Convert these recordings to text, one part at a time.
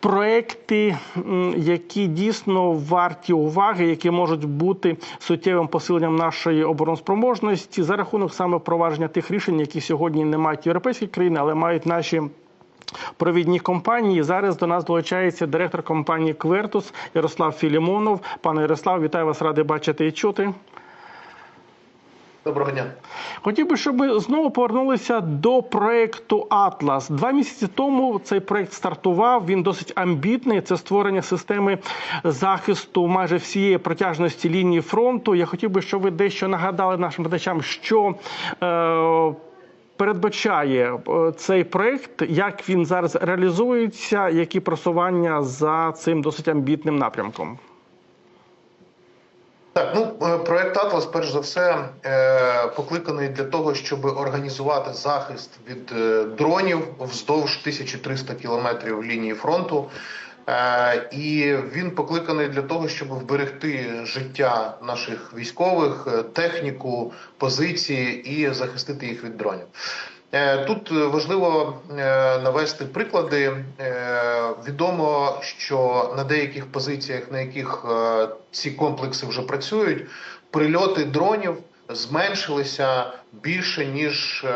проекти, які дійсно варті уваги, які можуть бути суттєвим посиленням нашої обороноспроможності за рахунок саме впровадження тих рішень, які сьогодні не мають європейські країни, але мають наші. Провідні компанії зараз до нас долучається директор компанії Квертус Ярослав Філімонов. Пане Ярослав, вітаю вас, радий бачити і чути. Доброго дня. Хотів би, щоб ми знову повернулися до проекту Атлас. Два місяці тому цей проект стартував. Він досить амбітний. Це створення системи захисту майже всієї протяжності лінії фронту. Я хотів би, щоб ви дещо нагадали нашим глядачам, що е, передбачає е, цей проект, як він зараз реалізується, які просування за цим досить амбітним напрямком. Так, ну е, проект Атлас, перш за все, е, покликаний для того, щоб організувати захист від е, дронів вздовж 1300 кілометрів лінії фронту. І він покликаний для того, щоб вберегти життя наших військових, техніку, позиції і захистити їх від дронів. Е, Тут важливо е, навести приклади. Е, Відомо, що на деяких позиціях, на яких ці комплекси вже працюють, прильоти дронів зменшилися більше ніж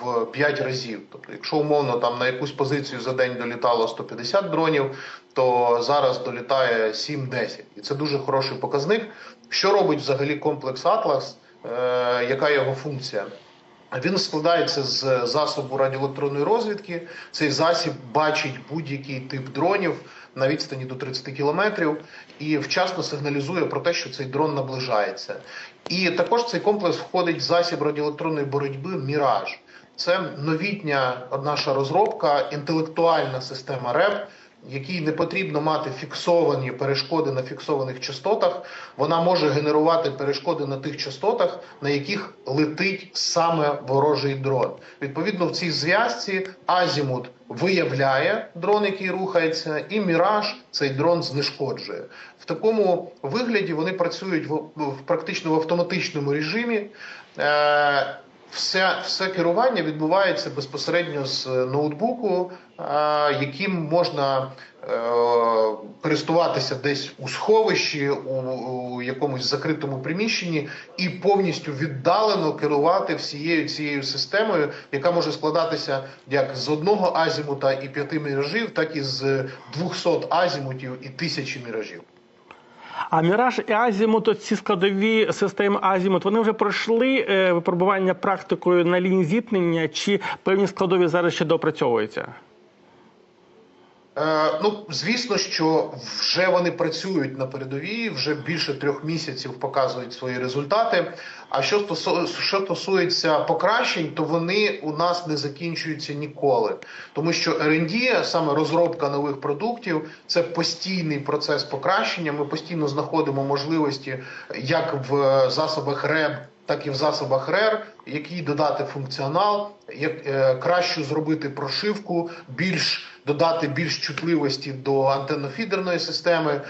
в 5 разів. Тобто, якщо умовно там на якусь позицію за день долітало 150 дронів, то зараз долітає 7-10. І це дуже хороший показник. Що робить взагалі комплекс Атлас? Яка його функція? Він складається з засобу радіоелектронної розвідки. Цей засіб бачить будь-який тип дронів на відстані до 30 кілометрів і вчасно сигналізує про те, що цей дрон наближається. І також цей комплекс входить в засіб радіоелектронної боротьби Міраж. Це новітня наша розробка, інтелектуальна система РЕП, якій не потрібно мати фіксовані перешкоди на фіксованих частотах. Вона може генерувати перешкоди на тих частотах, на яких летить саме ворожий дрон. Відповідно, в цій зв'язці Азімут виявляє дрон, який рухається, і Міраж цей дрон знешкоджує. В такому вигляді вони працюють в, в практично в автоматичному режимі. Е, все, все керування відбувається безпосередньо з ноутбуку, е, яким можна е, користуватися десь у сховищі, у якомусь закритому приміщенні, і повністю віддалено керувати всією цією системою, яка може складатися як з одного азімута і п'яти міражів, так і з 200 азімутів і тисячі міражів. А Міраж і Азімут, ці складові системи Азімут, вони вже пройшли е, випробування практикою на лінії зіткнення, чи певні складові зараз ще допрацьовуються? Е, ну, звісно, що вже вони працюють на передовій, вже більше трьох місяців показують свої результати. А що стосу, що стосується покращень, то вони у нас не закінчуються ніколи, тому що R&D, саме розробка нових продуктів, це постійний процес покращення. Ми постійно знаходимо можливості як в засобах РЕБ, так і в засобах РЕР, який додати функціонал, як е, кращу зробити прошивку, більш додати більш чутливості до антеннофідерної системи, е,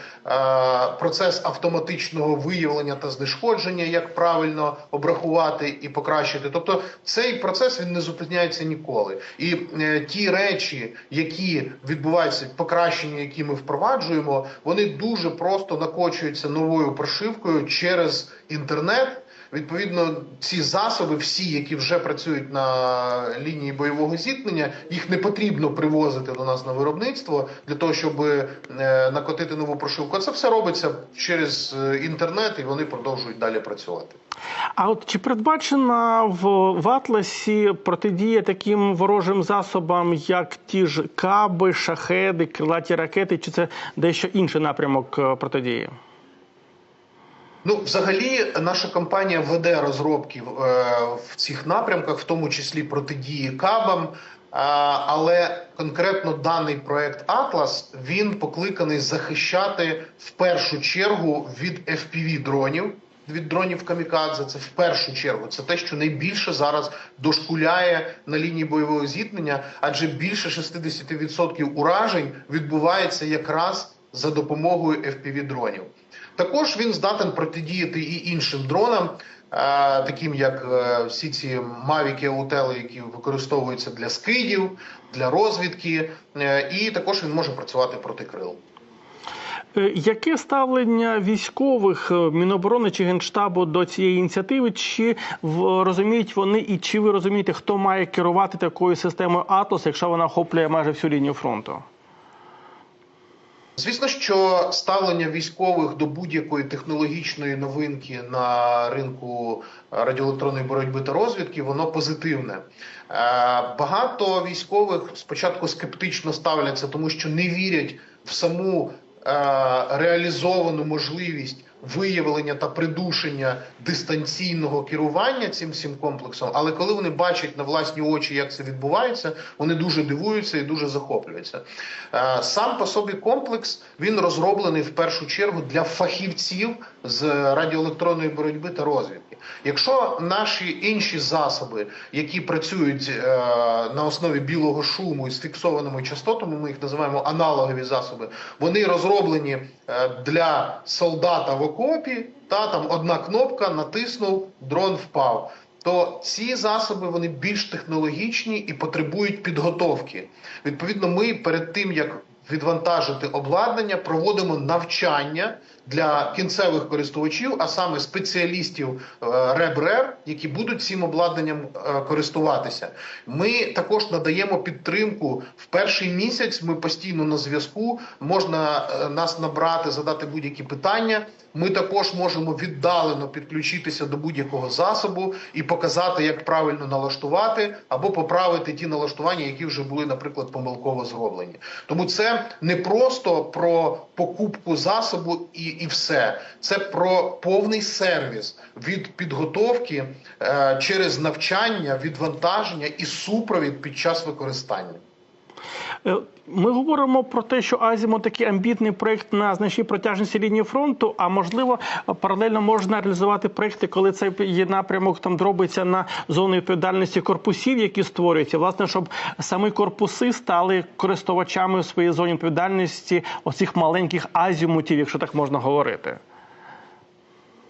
процес автоматичного виявлення та знешкодження, як правильно обрахувати і покращити. Тобто цей процес він не зупиняється ніколи. І е, ті речі, які відбуваються, покращення, які ми впроваджуємо, вони дуже просто накочуються новою прошивкою через інтернет. Відповідно, ці засоби, всі, які вже працюють на лінії бойового зіткнення, їх не потрібно привозити до нас на виробництво для того, щоб е, накотити нову прошивку. Це все робиться через е, інтернет, і вони продовжують далі працювати. А от чи передбачена в, в Атласі протидія таким ворожим засобам, як ті ж каби, шахеди, крилаті ракети, чи це дещо інший напрямок е, протидії? Ну, взагалі, наша компанія веде розробки в, е, в цих напрямках, в тому числі протидії кабам. А, але конкретно даний проект Атлас він покликаний захищати в першу чергу від fpv дронів. Від дронів камікадзе, це в першу чергу. Це те, що найбільше зараз дошкуляє на лінії бойового зіткнення, адже більше 60% уражень відбувається якраз за допомогою fpv дронів. Також він здатен протидіяти і іншим дронам. е, таким як е, всі ці мавіки аутели, які використовуються для скидів, для розвідки, е, і також він може працювати проти крил. Яке ставлення військових Міноборони чи Генштабу до цієї ініціативи? Чи розуміють вони, і чи ви розумієте, хто має керувати такою системою Атлас, якщо вона охоплює майже всю лінію фронту? Звісно, що ставлення військових до будь-якої технологічної новинки на ринку радіоелектронної боротьби та розвідки воно позитивне. Е, Багато військових спочатку скептично ставляться, тому що не вірять в саму е, реалізовану можливість виявлення та придушення дистанційного керування цим всім комплексом. Але коли вони бачать на власні очі, як це відбувається, вони дуже дивуються і дуже захоплюються. Е, Сам по собі комплекс він розроблений в першу чергу для фахівців з радіоелектронної боротьби та розвідки. Якщо наші інші засоби, які працюють е, на основі білого шуму і з фіксованими частотами, ми їх називаємо аналогові засоби, вони розроблені е, для солдата в окопі, та там одна кнопка натиснув, дрон впав. То ці засоби вони більш технологічні і потребують підготовки. Відповідно, ми перед тим як відвантажити обладнання, проводимо навчання для кінцевих користувачів, а саме спеціалістів РЕБРЕР, які будуть цим обладнанням е, користуватися. Ми також надаємо підтримку в перший місяць. Ми постійно на зв'язку. Можна е, нас набрати, задати будь-які питання. Ми також можемо віддалено підключитися до будь-якого засобу і показати, як правильно налаштувати або поправити ті налаштування, які вже були, наприклад, помилково зроблені. Тому це не просто про покупку засобу і, і все. Це про повний сервіс від підготовки е, через навчання, відвантаження і супровід під час використання. Е, Ми говоримо про те, що Азімо такий амбітний проект на значній протяжності лінії фронту. А можливо, паралельно можна реалізувати проекти, коли цей є напрямок там дробиться на зону відповідальності корпусів, які створюються, власне, щоб самі корпуси стали користувачами в своїй зоні відповідальності оцих маленьких азімутів, якщо так можна говорити.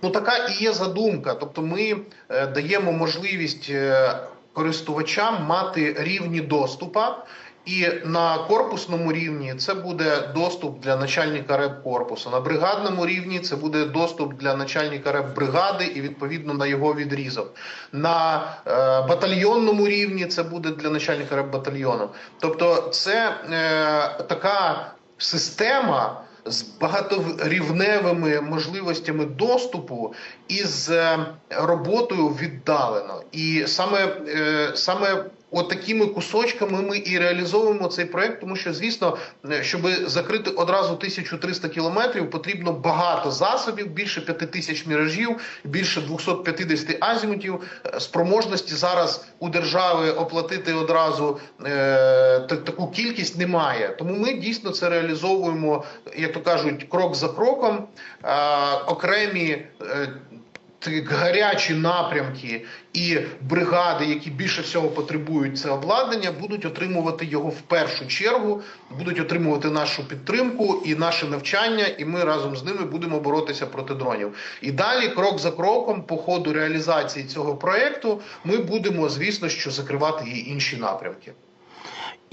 Ну така і є задумка. Тобто, ми е, даємо можливість е, користувачам мати рівні доступа. І на корпусному рівні це буде доступ для начальника РЕБ корпусу. На бригадному рівні це буде доступ для начальника РЕБ бригади і відповідно на його відрізок. На е, батальйонному рівні це буде для начальника РЕБ батальйону. Тобто, це е, така система з багаторівневими можливостями доступу і з е, роботою віддалено. І саме, е, саме От такими кусочками ми і реалізовуємо цей проект, тому що, звісно, щоб закрити одразу 1300 кілометрів, потрібно багато засобів, більше 5 тисяч міражів, більше 250 азімутів. Е, Спроможності зараз у держави оплатити одразу е, таку кількість немає. Тому ми дійсно це реалізовуємо, як то кажуть, крок за кроком. Е, окремі. е, гарячі напрямки і бригади, які більше всього потребують це обладнання, будуть отримувати його в першу чергу, будуть отримувати нашу підтримку і наше навчання, і ми разом з ними будемо боротися проти дронів. І далі, крок за кроком, по ходу реалізації цього проекту, ми будемо, звісно, що закривати і інші напрямки.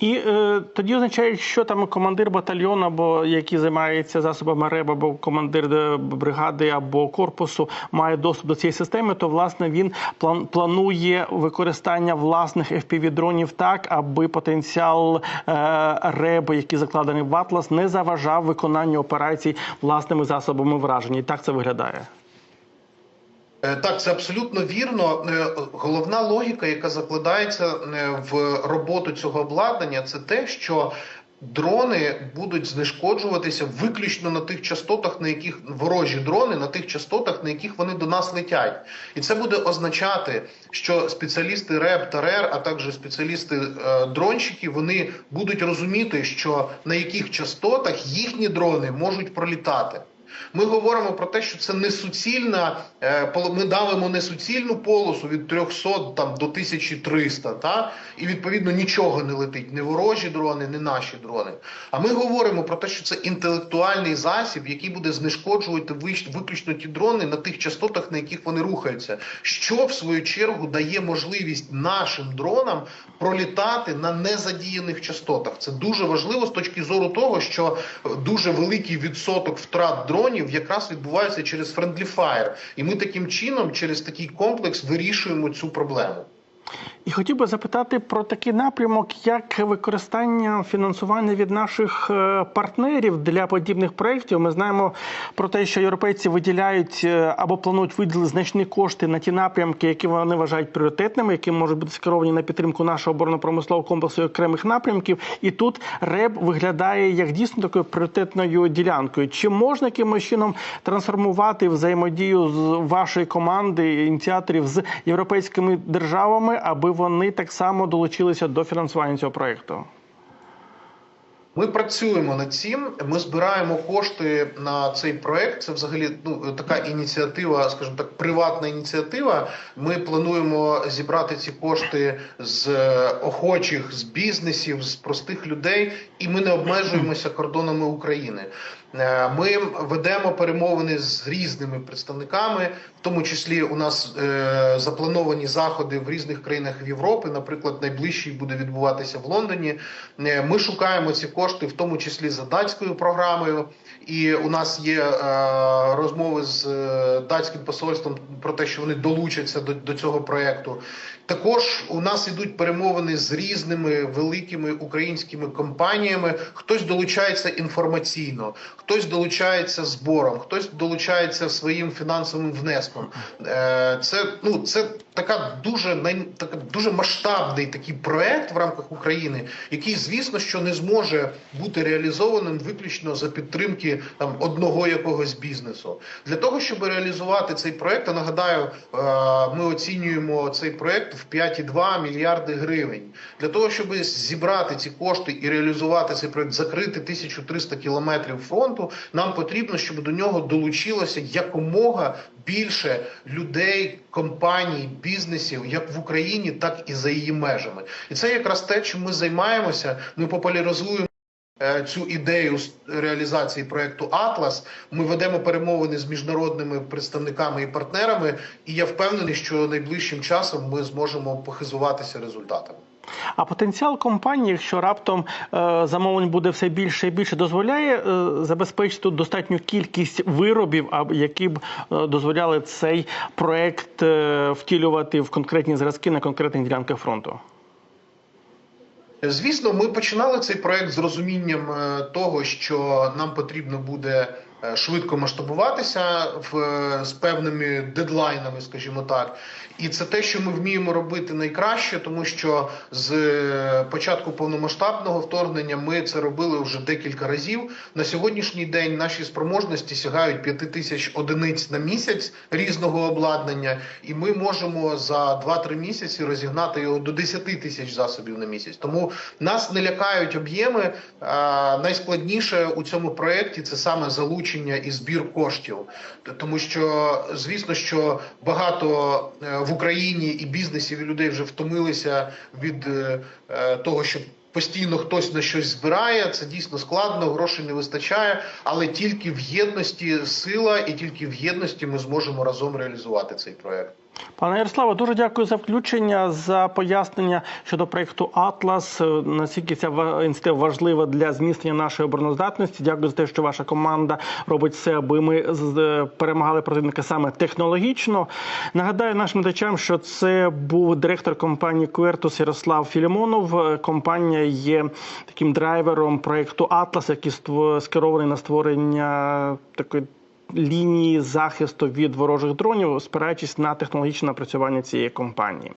І е, тоді означає, що там командир батальйону, або який займається засобами РЕБ, або командир е, бригади або корпусу має доступ до цієї системи, то власне він план планує використання власних FPV-дронів так, аби потенціал е, РЕБ, який закладений в Атлас, не заважав виконанню операцій власними засобами враження. І так це виглядає. Е, Так, це абсолютно вірно. Е, Головна логіка, яка закладається е, в роботу цього обладнання, це те, що дрони будуть знешкоджуватися виключно на тих частотах, на яких ворожі дрони, на тих частотах, на яких вони до нас летять. І це буде означати, що спеціалісти РЕБ та РЕР, а також спеціалісти дронщики, вони будуть розуміти, що на яких частотах їхні дрони можуть пролітати. Ми говоримо про те, що це не суцільна, е, ми давимо не суцільну полосу від 300 там, до 1300, та? і відповідно нічого не летить, не ворожі дрони, не наші дрони. А ми говоримо про те, що це інтелектуальний засіб, який буде знешкоджувати виключно ті дрони на тих частотах, на яких вони рухаються, що в свою чергу дає можливість нашим дронам пролітати на незадіяних частотах. Це дуже важливо з точки зору того, що е, дуже великий відсоток втрат дронів якраз відбувається через Friendly Fire. І ми таким чином, через такий комплекс, вирішуємо цю проблему. І хотів би запитати про такий напрямок, як використання фінансування від наших е, партнерів для подібних проєктів. Ми знаємо про те, що європейці виділяють е, або планують виділити значні кошти на ті напрямки, які вони вважають пріоритетними, які можуть бути скеровані на підтримку нашого оборонно-промислового комплексу і окремих напрямків. І тут РЕБ виглядає як дійсно такою пріоритетною ділянкою. Чи можна якимось чином трансформувати взаємодію з вашої команди ініціаторів з європейськими державами, аби вони так само долучилися до фінансування цього проекту? Ми працюємо над цим. Ми збираємо кошти на цей проект. Це взагалі ну така ініціатива, скажімо так, приватна ініціатива. Ми плануємо зібрати ці кошти з е, охочих, з бізнесів, з простих людей, і ми не обмежуємося кордонами України. Е, Ми ведемо перемовини з різними представниками, в тому числі у нас е, заплановані заходи в різних країнах Європи. Наприклад, найближчий буде відбуватися в Лондоні. Е, Ми шукаємо ці кошти, в тому числі за датською програмою. І у нас є е, розмови з е, датським посольством про те, що вони долучаться до, до цього проекту. Також у нас ідуть перемовини з різними великими українськими компаніями. Хтось долучається інформаційно, хтось долучається збором, хтось долучається своїм фінансовим внеском. Е, Це ну це така дуже така дуже масштабний такий проект в рамках України, який, звісно, що не зможе бути реалізованим виключно за підтримки там одного якогось бізнесу. Для того щоб реалізувати цей проект, нагадаю, е, ми оцінюємо цей проект в 5,2 мільярди гривень. Для того щоб зібрати ці кошти і реалізувати цей проект, закрити 1300 кілометрів фронту, нам потрібно, щоб до нього долучилося якомога більше людей, компаній, бізнесів, як в Україні, так і за її межами. І це якраз те, чим ми займаємося. Ми популяризуємо. Е, Цю ідею реалізації проекту Атлас ми ведемо перемовини з міжнародними представниками і партнерами, і я впевнений, що найближчим часом ми зможемо похизуватися результатами. А потенціал компанії, якщо раптом е, замовлень буде все більше і більше, дозволяє е, забезпечити достатню кількість виробів, які б е, дозволяли цей проект е, втілювати в конкретні зразки на конкретних ділянках фронту. Звісно, ми починали цей проект з розумінням е, того, що нам потрібно буде швидко масштабуватися в, е, з певними дедлайнами, скажімо так. І це те, що ми вміємо робити найкраще, тому що з е, початку повномасштабного вторгнення ми це робили вже декілька разів. На сьогоднішній день наші спроможності сягають 5 тисяч одиниць на місяць різного обладнання, і ми можемо за 2-3 місяці розігнати його до 10 тисяч засобів на місяць. Тому нас не лякають об'єми. Найскладніше у цьому проєкті це саме залучення і збір коштів, тому що звісно, що багато е, в Україні і бізнесів і людей вже втомилися від е, е, того, що постійно хтось на щось збирає. Це дійсно складно, грошей не вистачає, але тільки в єдності сила, і тільки в єдності ми зможемо разом реалізувати цей проект. Пане Ярославе, дуже дякую за включення, за пояснення щодо проекту Атлас. Е, Наскільки ця ініціатива важлива для зміцнення нашої обороноздатності. Дякую за те, що ваша команда робить все, аби ми е, перемагали противника саме технологічно. Нагадаю нашим глядачам, що це був директор компанії Куертус Ярослав Філімонов. Е, Компанія є таким драйвером проекту Атлас, який скерований на створення такої лінії захисту від ворожих дронів, спираючись на технологічне напрацювання цієї компанії.